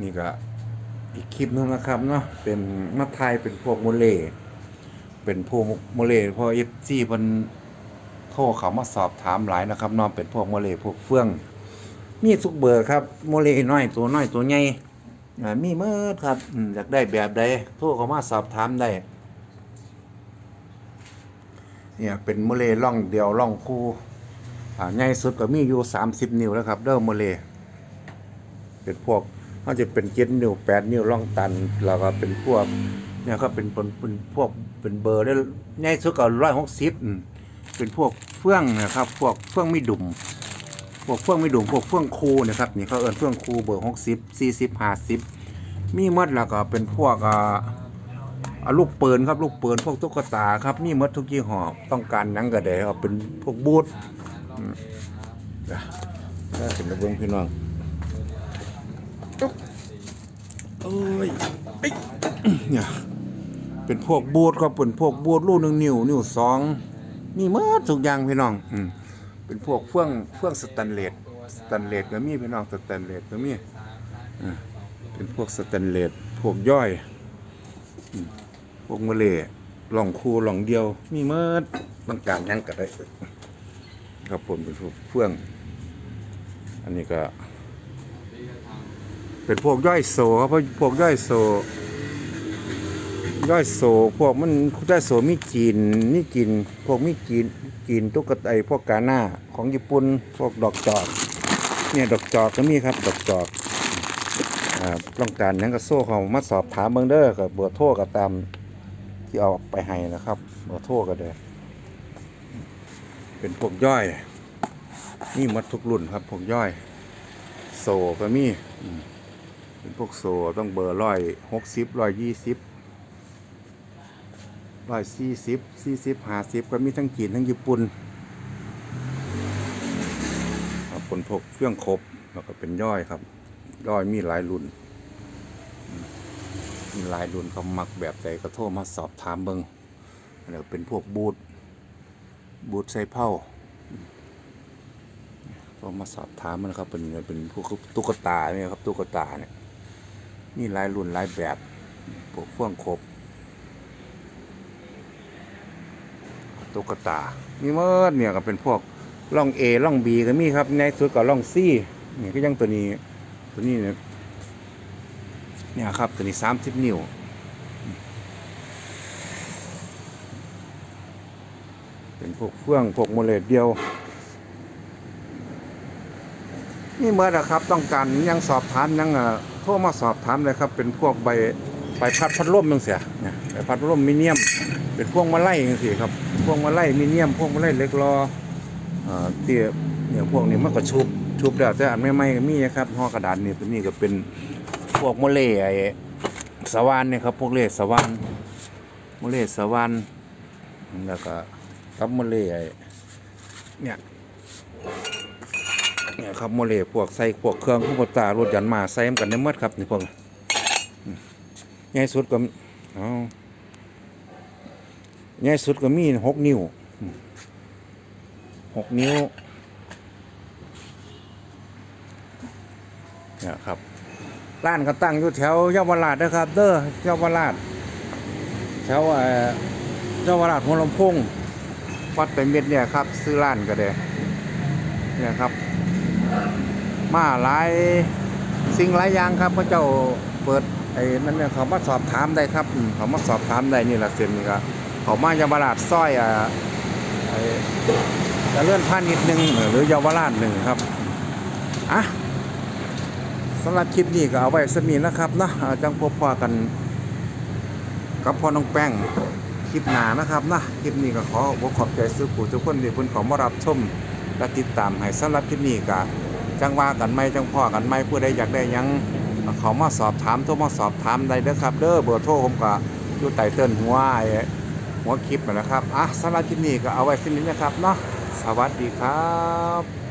นี่ก็อีกคลิปนึงนะครับเนาะเป็นมาไทยเป็นพวกโมเล เป็นพวกโมเลพราะเอฟซีเพิ่นโทรเขามาสอบถามหลายนะครับเนาะเป็นพวกโมเลพวกเฟื่อง มีทุกเบอร์ครับโมเลน้อยตัวน้อยตัวใหญ่มีเมื่อครับอยากได้แบบใดโทรเขามาสอบถามได้เนี่ยเป็นโมเลล่องเดียวล่องคู่ใหญ่สุดก็มีอยู่ 30 นิ้วแล้วครับเด้อโมเล เป็นพวกเขาจะเป็นเจ็ดนิ้วแปดนิ้วล่องตัน แล้วก็เป็นพวกเนี่ยก็เป็นเป็นเป็นพวกเป็นเบอร์ได้ใหญ่สุดก็ร้อยหกสิบเป็นพวกเฟื่องนะครับ พวกเฟื่องไม่ดุ่มพวกเฟื่องไม่ดุ่มพวกเฟื่องคูนะครับนี่เขาเอิ้นเฟื่องคูเบอร์หกสิบสี่สิบห้าสิบมีหมดแล้วก็เป็นพวกอ่าอ่าลูกปืนครับลูกปืนพวกตุ๊กตาครับมีหมดทุกยี่ห้อต้องการหนังกระเดเอาเป็นพวกบูทอืมเดี๋ยวถ้าเห็นระเบิงพี่น้อง โอ้ยเอ้ยเนี่ยเป็นพวกบูดก็เป็นพวกบูดลูกหนึ่งนิ้วนิ้วสองมีเมื่อทุกอย่างพี่น้องอืมเป็นพวกเฟื่องเฟื่องสแตนเลสสแตนเลสก็มีพี่น้องสแตนเลสก็มีอ่าเป็นพวกสแตนเลสพวกย่อยอืมพวกเมะเล่หล่องคูหล่องเดียว มีเมื่อต้องการยังก็ได้ครับผมเป็นพวกเฟื่อง อันนี้ก็ เป็นพวกย่อยโซครับเพราะพวกย่อยโซย่อยโซพวกมันย่อยโซมีจีนนี่จีนพวกมีจีนจีนตุ๊กตาไอพวกกาหน้าของญี่ปุ่นพวกดอกจอกเนี่ยดอกจอกก็มีครับดอกจอกอ่าต้องการหยังก็โซ่เขามาสอบถามเบิงเด้อกับเบอร์โทรก็ตามที่เอาไปให้นะครับเบอร์โทรก็ได้เป็นพวกย่อยนี่หมดทุกรุ่นครับพวกย่อย โซก็มีอืม เป็นพวกโซต้องเบอร์ร้อยหกสิบร้อยยี่สิบร้อยสี่สิบสี่สิบห้าสิบก็มีทั้งจีนทั้งญี่ปุ่นครับผลพกเครื่องครบแล้วก็เป็นย่อยครับ ย่อยมีหลายรุ่นมีหลายรุ่นเขามักแบบใดก็โทรมาสอบถามเบิงแล้วเป็นพวกบูทบูทใส่เผาก็มาสอบถามมันครับเป็นเป็นพวกตุ๊กตาเนี่ยครับตุ๊กตาเนี่ย มีหลายรุ่นหลายแบบพวกเฟื่องครบตุ๊กตา มีเมื่อเนี่ยก็เป็นพวกล่อง A ล่อง B ก็มีครับ ในสุดก็ล่อง C นี่ก็ยังตัวนี้ตัวนี้เนี่ยเนี่ยครับตัวนี้สามสิบนิ้วเป็นพวกเฟื่องพวกโมเลดเดียว นี่เมื่อนะครับต้องการยังสอบถามยังเอ่อโทรมาสอบถามเลยครับ เป็นพวกใบใบพัดพัดลมจังเสียเนี่ยใบพัดพัดลมมิเนียม เป็นพวกมะไล่จังซี่ครับพวกมะไล่มิเนียมพวกมะไล่เล็กรอเอ่อเตี้ยเนี่ยพวกนี้มันก็ชุบชุบแล้วแต่อันใหม่ๆก็มีนะครับห่อกระดาษนี่ตัวนี้ก็เป็นพวกมะเล่ไอ้สวานเนี่ยครับพวกเล่สวานมะเล่สวานแล้วก็กับมะเล่ไอ้เนี่ย เนี่ยครับโมเลพวกใส่พวกเครื่องผู้ปตารถยันมาใส่มันกันได้หมดครับนี่พวกใหญ่สุดก็เอาใหญ่สุดก็มีหกนิ้วหกนิ้วเนี่ยครับร้านก็ตั้งอยู่แถวเยาวราชนะครับ เด้อเยาวราชแถวเอ่อเยาวราชหัวลำโพงวัดเป็นเม็ดเนี่ยครับ ซื้อร้านก็ได้เนี่ยครับ มาหลายสิ่งหลายอย่างครับพระเจ้าเปิดไอ้นั่นเนี่ยเขามาสอบถามได้ครับเขามาสอบถามได้นี่แหละเส้นนี่ก็เขามาเยาวราชซอยอ่าไอ้จะเลื่อนพาณิชย์หนึ่งหรือเยาวราชหนึ่งครับอะสำหรับคลิปนี้ก็เอาไว้สมีนะครับเนาะจังพบพอกันกับพ่อน้องแป้งคลิปหนานะครับนะคลิปนี้ก็ขอขอบใจซื้อผู้ทุกคนที่เพิ่นขอมารับชมและติดตามให้สำหรับคลิปนี้ก็ จังว่ากันไม่จังพ่อกันไม่ผู้ใดอยากได้ยังเขามาสอบถามโทรมาสอบถามได้เด้อครับ เด้อเบอร์โทรผมก็อยู่ไต่เติ้นหัวไอ้หัวคลิปนั่นแหละครับอะสาระคลิปนี้ก็เอาไว้ที่นี้นะครับเนาะสวัสดีครับ